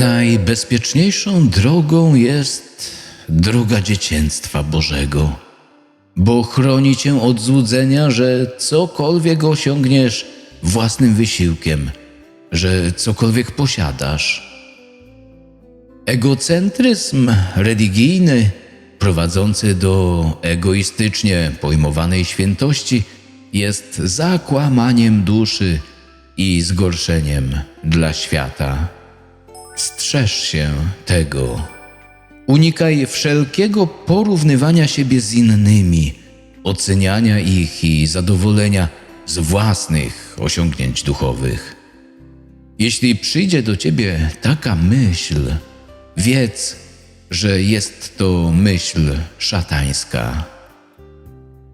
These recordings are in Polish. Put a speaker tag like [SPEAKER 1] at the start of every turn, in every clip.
[SPEAKER 1] Najbezpieczniejszą drogą jest droga dziecięctwa Bożego, bo chroni cię od złudzenia, że cokolwiek osiągniesz własnym wysiłkiem, że cokolwiek posiadasz. Egocentryzm religijny, prowadzący do egoistycznie pojmowanej świętości, jest zakłamaniem duszy i zgorszeniem dla świata. Strzeż się tego. Unikaj wszelkiego porównywania siebie z innymi, oceniania ich i zadowolenia z własnych osiągnięć duchowych. Jeśli przyjdzie do ciebie taka myśl, wiedz, że jest to myśl szatańska.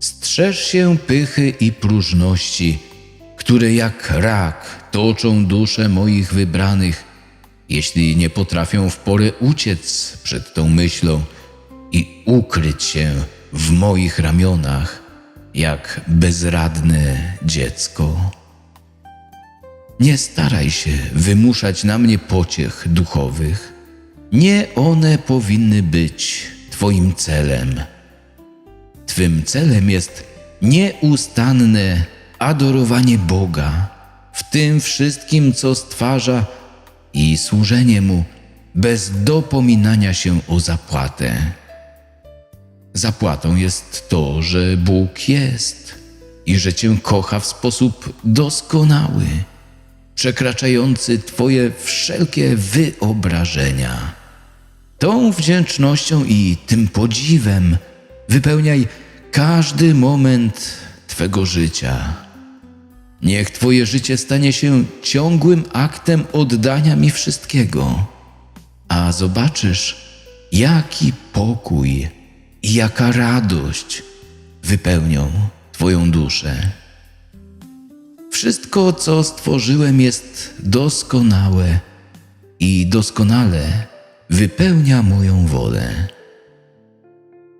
[SPEAKER 1] Strzeż się pychy i próżności, które jak rak toczą dusze moich wybranych, jeśli nie potrafią w porę uciec przed tą myślą i ukryć się w moich ramionach, jak bezradne dziecko. Nie staraj się wymuszać na mnie pociech duchowych. Nie one powinny być Twoim celem. Twym celem jest nieustanne adorowanie Boga w tym wszystkim, co stwarza i służenie Mu bez dopominania się o zapłatę. Zapłatą jest to, że Bóg jest i że Cię kocha w sposób doskonały, przekraczający Twoje wszelkie wyobrażenia. Tą wdzięcznością i tym podziwem wypełniaj każdy moment Twego życia. Niech Twoje życie stanie się ciągłym aktem oddania mi wszystkiego, a zobaczysz, jaki pokój i jaka radość wypełnią Twoją duszę. Wszystko, co stworzyłem, jest doskonałe i doskonale wypełnia moją wolę.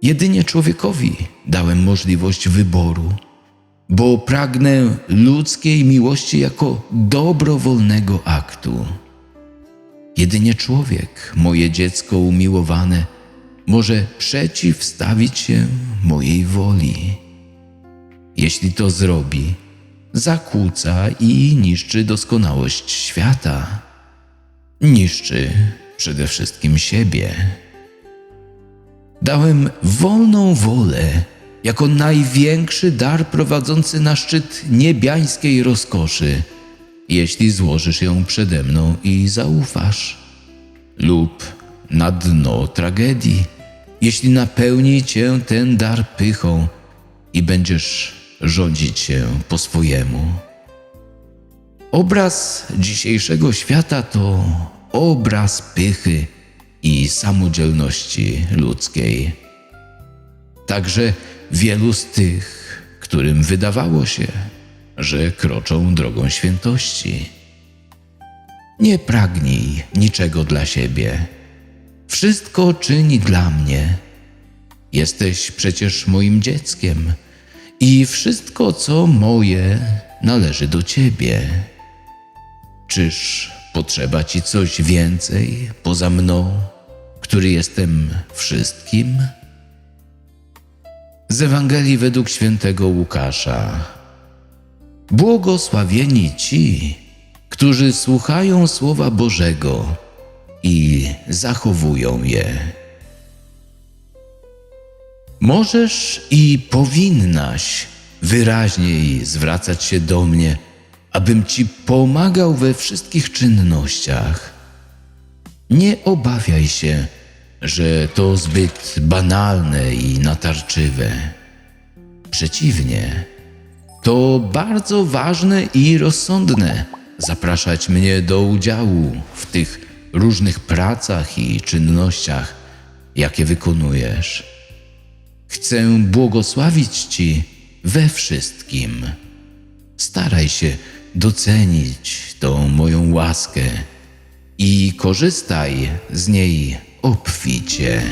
[SPEAKER 1] Jedynie człowiekowi dałem możliwość wyboru, bo pragnę ludzkiej miłości jako dobrowolnego aktu. Jedynie człowiek, moje dziecko umiłowane, może przeciwstawić się mojej woli. Jeśli to zrobi, zakłóca i niszczy doskonałość świata. Niszczy przede wszystkim siebie. Dałem wolną wolę jako największy dar prowadzący na szczyt niebiańskiej rozkoszy, jeśli złożysz ją przede mną i zaufasz, lub na dno tragedii, jeśli napełni cię ten dar pychą i będziesz rządzić się po swojemu. Obraz dzisiejszego świata to obraz pychy i samodzielności ludzkiej. Także wielu z tych, którym wydawało się, że kroczą drogą świętości. Nie pragnij niczego dla siebie. Wszystko czyni dla mnie. Jesteś przecież moim dzieckiem i wszystko, co moje, należy do ciebie. Czyż potrzeba ci coś więcej poza mną, który jestem wszystkim? Z Ewangelii według świętego Łukasza. Błogosławieni ci, którzy słuchają Słowa Bożego i zachowują je. Możesz i powinnaś wyraźniej zwracać się do mnie, abym ci pomagał we wszystkich czynnościach. Nie obawiaj się, że to zbyt banalne i natarczywe. Przeciwnie, to bardzo ważne i rozsądne zapraszać mnie do udziału w tych różnych pracach i czynnościach, jakie wykonujesz. Chcę błogosławić Ci we wszystkim. Staraj się docenić tą moją łaskę i korzystaj z niej obficie.